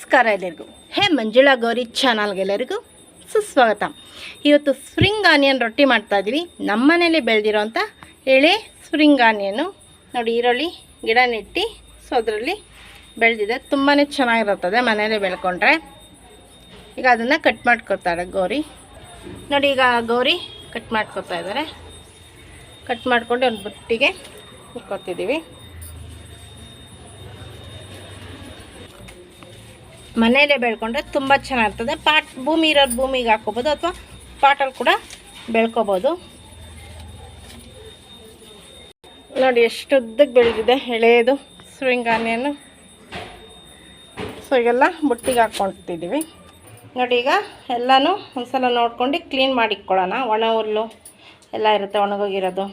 ನಮಸ್ಕಾರ ಎಲ್ಲರಿಗೂ. ಹೇ ಮಂಜುಳಾ ಗೌರಿ ಚಾನಲ್ಗೆಲ್ಲರಿಗೂ ಸುಸ್ವಾಗತ. ಇವತ್ತು ಸ್ಪ್ರಿಂಗ್ ಆನಿಯನ್ ರೊಟ್ಟಿ ಮಾಡ್ತಾ ಇದ್ದೀವಿ ನಮ್ಮ ಮನೇಲಿ ಬೆಳೆದಿರೋಂಥ ಎಳೆ ಸ್ಪ್ರಿಂಗ್ ಆನಿಯನು ನೋಡಿ ಈರುಳ್ಳಿ, ಗಿಡ ನೆಟ್ಟಿ, ಸೊ ಅದರಲ್ಲಿ ಬೆಳೆದಿದೆ. ತುಂಬಾ ಚೆನ್ನಾಗಿರುತ್ತದೆ ಮನೇಲಿ ಬೆಳ್ಕೊಂಡ್ರೆ. ಈಗ ಅದನ್ನು ಕಟ್ ಮಾಡ್ಕೊತಾಳೆ ಗೌರಿ. ನೋಡಿ ಈಗ ಗೌರಿ ಕಟ್ ಮಾಡ್ಕೊತಾ ಇದ್ದಾರೆ. ಕಟ್ ಮಾಡ್ಕೊಂಡು ಒಂದು ಬುಟ್ಟಿಗೆ ಇಟ್ಕೊತಿದ್ದೀವಿ ಮನೆಯಲ್ಲೇ ಬೆಳ್ಕೊಂಡ್ರೆ ತುಂಬ ಚೆನ್ನಾಗಿರ್ತದೆ ಪಾಟ್, ಭೂಮಿ ಇರೋದು ಭೂಮಿಗೆ ಹಾಕೋಬೋದು ಅಥವಾ ಪಾಟಲ್ಲಿ ಕೂಡ ಬೆಳ್ಕೋಬೋದು. ನೋಡಿ ಎಷ್ಟು ಉದ್ದಕ್ಕೆ ಬೆಳೆದಿದೆ ಎಳೆಯದು ಸ್ಪ್ರಿಂಗ್ ಆನಿಯನ್ನು ಸೊ ಈಗೆಲ್ಲ ಬುಟ್ಟಿಗೆ ಹಾಕ್ಕೊಳ್ತಿದ್ದೀವಿ. ನೋಡಿ ಈಗ ಎಲ್ಲನೂ ಒಂದ್ಸಲ ನೋಡ್ಕೊಂಡು ಕ್ಲೀನ್ ಮಾಡಿಕ್ಕೊಳ್ಳೋಣ ಒಣ ಹುಲ್ಲು ಎಲ್ಲ ಇರುತ್ತೆ ಒಣಗೋಗಿರೋದು.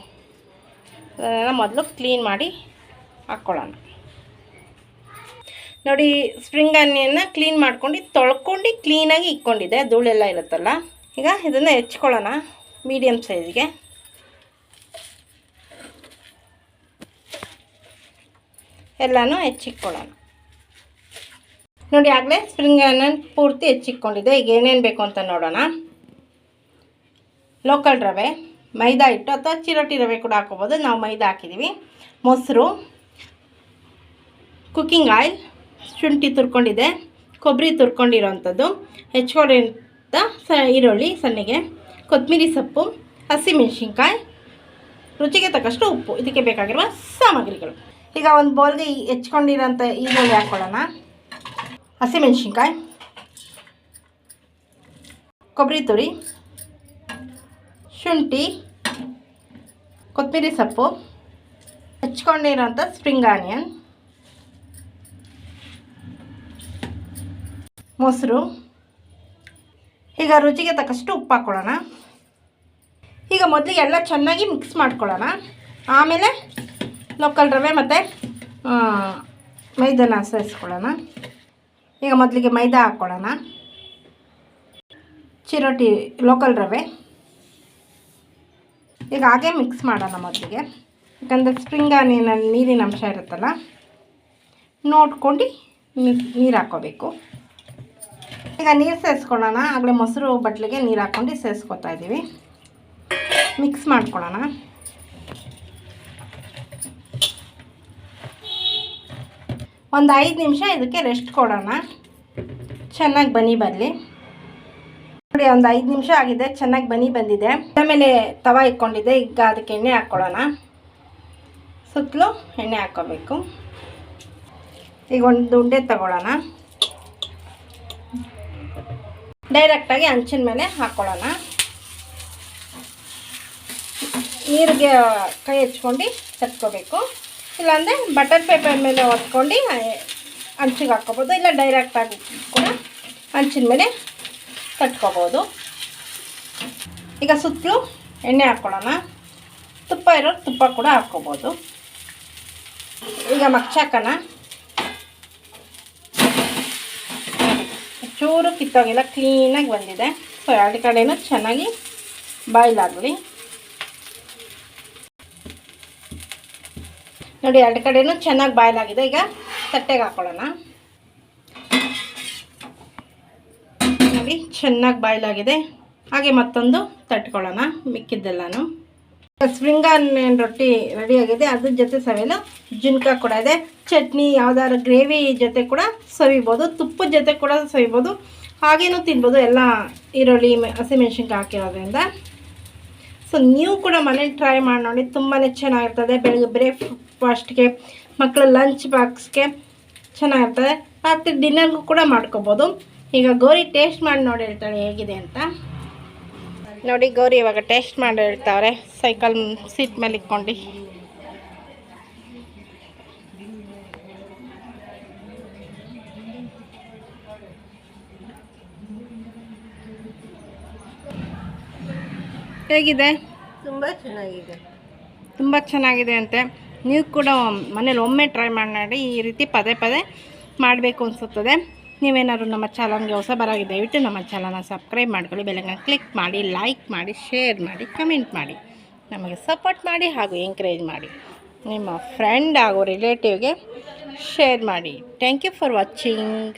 ಅದನ್ನೆಲ್ಲ ಮೊದಲು ಕ್ಲೀನ್ ಮಾಡಿ ಹಾಕ್ಕೊಳ್ಳೋಣ. ನೋಡಿ ಸ್ಪ್ರಿಂಗ್ ಆನಿಯನ್ನ ಕ್ಲೀನ್ ಮಾಡ್ಕೊಂಡು ತೊಳ್ಕೊಂಡು ಕ್ಲೀನಾಗಿ ಇಕ್ಕೊಂಡಿದೆ ಧೂಳೆಲ್ಲ ಇರುತ್ತಲ್ಲ? ಈಗ ಇದನ್ನು ಹೆಚ್ಕೊಳ್ಳೋಣ ಮೀಡಿಯಮ್ ಸೈಜ್ಗೆ ಎಲ್ಲನೂ ಹೆಚ್ಚಿಕ್ಕೊಳ್ಳೋಣ ನೋಡಿ, ಆಗಲೇ ಸ್ಪ್ರಿಂಗ್ ಆನಿಯನ್ ಪೂರ್ತಿ ಹೆಚ್ಚಿಕ್ಕೊಂಡಿದ್ದೆ ಈಗ ಏನೇನು ಬೇಕು ಅಂತ ನೋಡೋಣ. ಲೋಕಲ್ ರವೆ, ಮೈದಾ ಹಿಟ್ಟು ಅಥವಾ ಚಿರೋಟಿ ರವೆ ಕೂಡ ಹಾಕೋಬೋದು ನಾವು ಮೈದಾ ಹಾಕಿದ್ದೀವಿ ಮೊಸರು ಕುಕ್ಕಿಂಗ್ ಆಯಿಲ್ ಶುಂಠಿ ತುರ್ಕೊಂಡಿದೆ, ಕೊಬ್ಬರಿ ತುರ್ಕೊಂಡಿರೋವಂಥದ್ದು ಹೆಚ್ಕೊಂಡಿರೋಂಥ ಸ ಈರುಳ್ಳಿ ಸಣ್ಣಗೆ ಕೊತ್ತಂಬರಿ ಸೊಪ್ಪು, ಹಸಿಮೆಣ್ಸಿನ್ಕಾಯಿ, ರುಚಿಗೆ ತಕ್ಕಷ್ಟು ಉಪ್ಪು. ಇದಕ್ಕೆ ಬೇಕಾಗಿರುವ ಸಾಮಗ್ರಿಗಳು. ಈಗ ಒಂದು ಬೌಲ್ಗೆ ಹೆಚ್ಕೊಂಡಿರೋಂಥ ಈರುಳ್ಳಿ ಹಾಕ್ಕೊಳ್ಳೋಣ ಹಸಿಮೆಣ್ಸಿನ್ಕಾಯಿ, ಕೊಬ್ಬರಿ ತುರಿ, ಶುಂಠಿ ಕೊತ್ತಂಬರಿ ಸೊಪ್ಪು, ಹೆಚ್ಕೊಂಡಿರೋಂಥ ಸ್ಪ್ರಿಂಗ್ ಆನಿಯನ್ ಮೊಸರು. ಈಗ ರುಚಿಗೆ ತಕ್ಕಷ್ಟು ಉಪ್ಪು ಹಾಕ್ಕೊಳ್ಳೋಣ ಈಗ ಮೊದಲಿಗೆ ಎಲ್ಲ ಚೆನ್ನಾಗಿ ಮಿಕ್ಸ್ ಮಾಡ್ಕೊಳ್ಳೋಣ. ಆಮೇಲೆ ಲೋಕಲ್ ರವೆ ಮತ್ತು ಮೈದಾನ ಸೇರಿಸ್ಕೊಳ್ಳೋಣ. ಈಗ ಮೊದಲಿಗೆ ಮೈದಾ ಹಾಕ್ಕೊಳ್ಳೋಣ ಚಿರೋಟಿ ಲೋಕಲ್ ರವೆ. ಈಗ ಹಾಗೆ ಮಿಕ್ಸ್ ಮಾಡೋಣ ಮೊದಲಿಗೆ. ಯಾಕಂದರೆ ಸ್ಪ್ರಿಂಗ್ ನೀರಿನ ಅಂಶ ಇರುತ್ತಲ್ಲ, ನೋಡ್ಕೊಂಡು ನೀರು ಹಾಕ್ಕೋಬೇಕು. ಈಗ ನೀರು ಸೇರಿಸ್ಕೊಳ್ಳೋಣ ಆಗಲೇ ಮೊಸರು ಬಟ್ಲಿಗೆ ನೀರು ಹಾಕ್ಕೊಂಡು ಸೇರಿಸ್ಕೊತಾ ಇದ್ದೀವಿ ಮಿಕ್ಸ್ ಮಾಡ್ಕೊಳ್ಳೋಣ. ಒಂದು ಐದು ನಿಮಿಷ ಇದಕ್ಕೆ ರೆಸ್ಟ್ ಕೊಡೋಣ. ಚೆನ್ನಾಗಿ ಬನಿ ಬರಲಿ. ನೋಡಿ, ಒಂದು ಐದು ನಿಮಿಷ ಆಗಿದೆ, ಚೆನ್ನಾಗಿ ಬನಿ ಬಂದಿದೆ. ಆಮೇಲೆ ತವ ಇಟ್ಕೊಂಡಿದ್ದೆ, ಈಗ ಅದಕ್ಕೆ ಎಣ್ಣೆ ಹಾಕ್ಕೊಳ್ಳೋಣ ಸುತ್ತಲೂ ಎಣ್ಣೆ ಹಾಕ್ಕೋಬೇಕು. ಈಗ ಒಂದು ಉಂಡೆ ತಗೊಳ್ಳೋಣ. ಡೈರೆಕ್ಟಾಗಿ ಹಂಚಿನ ಮೇಲೆ ಹಾಕ್ಕೊಳ್ಳೋಣ ನೀರಿಗೆ ಕೈ ಹಚ್ಕೊಂಡು ತಟ್ಕೋಬೇಕು. ಇಲ್ಲಾಂದರೆ ಬಟರ್ ಪೇಪರ್ ಮೇಲೆ ಒತ್ಕೊಂಡು ಹಂಚಿಗೆ ಹಾಕ್ಕೋಬೋದು. ಇಲ್ಲ ಡೈರೆಕ್ಟಾಗಿ ಕೂಡ ಹಂಚಿನ ಮೇಲೆ ತಟ್ಕೋಬೋದು. ಈಗ ಸುತ್ತಲೂ ಎಣ್ಣೆ ಹಾಕ್ಕೊಳ್ಳೋಣ ತುಪ್ಪ ಇರೋರು ತುಪ್ಪ ಕೂಡ ಹಾಕ್ಕೋಬೋದು. ಈಗ ಮಗ್ಚಾಕೋಣ. ಕಿತ್ತೋಗಿಲ್ಲ, ಕ್ಲೀನಾಗಿ ಬಂದಿದೆ. ಸೊ ಎರಡು ಕಡೆನೂ ಚೆನ್ನಾಗಿ ಬಾಯ್ಲಾಗಲಿ. ನೋಡಿ, ಎರಡು ಕಡೆನೂ ಚೆನ್ನಾಗಿ ಬಾಯ್ಲಾಗಿದೆ. ಈಗ ತಟ್ಟೆಗೆ ಹಾಕೊಳ್ಳೋಣ. ನೋಡಿ, ಚೆನ್ನಾಗಿ ಬಾಯ್ಲಾಗಿದೆ. ಹಾಗೆ ಮತ್ತೊಂದು ತಟ್ಕೊಳ್ಳೋಣ, ಮಿಕ್ಕಿದ್ದೆಲ್ಲನೂ. ಸ್ಪ್ರಿಂಗ್ ಆನಿಯನ್ ರೊಟ್ಟಿ ರೆಡಿಯಾಗಿದೆ ಅದ್ರ ಜೊತೆ ಸವಿಯಲು ಜುನ್ಕ ಕೂಡ ಇದೆ. ಚಟ್ನಿ, ಯಾವ್ದಾದ್ರು ಗ್ರೇವಿ ಜೊತೆ ಕೂಡ ಸವಿಬೋದು. ತುಪ್ಪದ ಜೊತೆ ಕೂಡ ಸವಿಬೋದು. ಹಾಗೇನೂ ತಿನ್ಬೋದು? ಎಲ್ಲ ಈರುಳ್ಳಿ ಹಸಿಮೆಣ್ಸಿನ್ಕಾಯಿ ಹಾಕಿರೋದ್ರಿಂದ ಸೊ ನೀವು ಕೂಡ ಮನೇಲಿ ಟ್ರೈ ಮಾಡಿ ನೋಡಿ ತುಂಬಾ ಚೆನ್ನಾಗಿರ್ತದೆ. ಬೆಳಗ್ಗೆ ಬ್ರೇಕ್ಫಾಸ್ಟ್ಗೆ ಮಕ್ಕಳ ಲಂಚ್ ಬಾಕ್ಸ್ಗೆ ಚೆನ್ನಾಗಿರ್ತದೆ. ರಾತ್ರಿ ಡಿನ್ನರ್ಗೂ ಕೂಡ ಮಾಡ್ಕೋಬೋದು. ಈಗ ಗೌರಿ ಟೇಸ್ಟ್ ಮಾಡಿ ನೋಡಿ ಹೇಳ್ತಾಳೆ ಹೇಗಿದೆ ಅಂತ. ನೋಡಿ, ಗೌರಿ ಇವಾಗ ಟೇಸ್ಟ್ ಮಾಡಿ ಹೇಳ್ತಾವ್ರೆ ಸೈಕಲ್ ಸೀಟ್ ಮೇಲೆ ಇಟ್ಕೊಂಡು. ಹೇಗಿದೆ? ತುಂಬ ಚೆನ್ನಾಗಿದೆ. ತುಂಬ ಚೆನ್ನಾಗಿದೆ ಅಂತೆ. ನೀವು ಕೂಡ ಮನೇಲಿ ಒಮ್ಮೆ ಟ್ರೈ ಮಾಡಿ ಈ ರೀತಿ ಪದೇ ಪದೇ ಮಾಡಬೇಕು ಅನಿಸುತ್ತದೆ. ನೀವೇನಾದ್ರೂ ನಮ್ಮ ಚಾನಲ್ಗೆ ಹೊಸ ಬರಾಗಿ ದಯವಿಟ್ಟು ನಮ್ಮ ಚಾನಲ್ನ ಸಬ್ಸ್ಕ್ರೈಬ್ ಮಾಡ್ಕೊಳ್ಳಿ ಬೆಳಗ್ಗೆ ಕ್ಲಿಕ್ ಮಾಡಿ ಲೈಕ್ ಮಾಡಿ ಶೇರ್ ಮಾಡಿ ಕಮೆಂಟ್ ಮಾಡಿ. ನಮಗೆ ಸಪೋರ್ಟ್ ಮಾಡಿ ಹಾಗೂ ಎಂಕರೇಜ್ ಮಾಡಿ. ನಿಮ್ಮ ಫ್ರೆಂಡ್ ಹಾಗೂ ರಿಲೇಟಿವ್ಗೆ ಶೇರ್ ಮಾಡಿ. Thank you for watching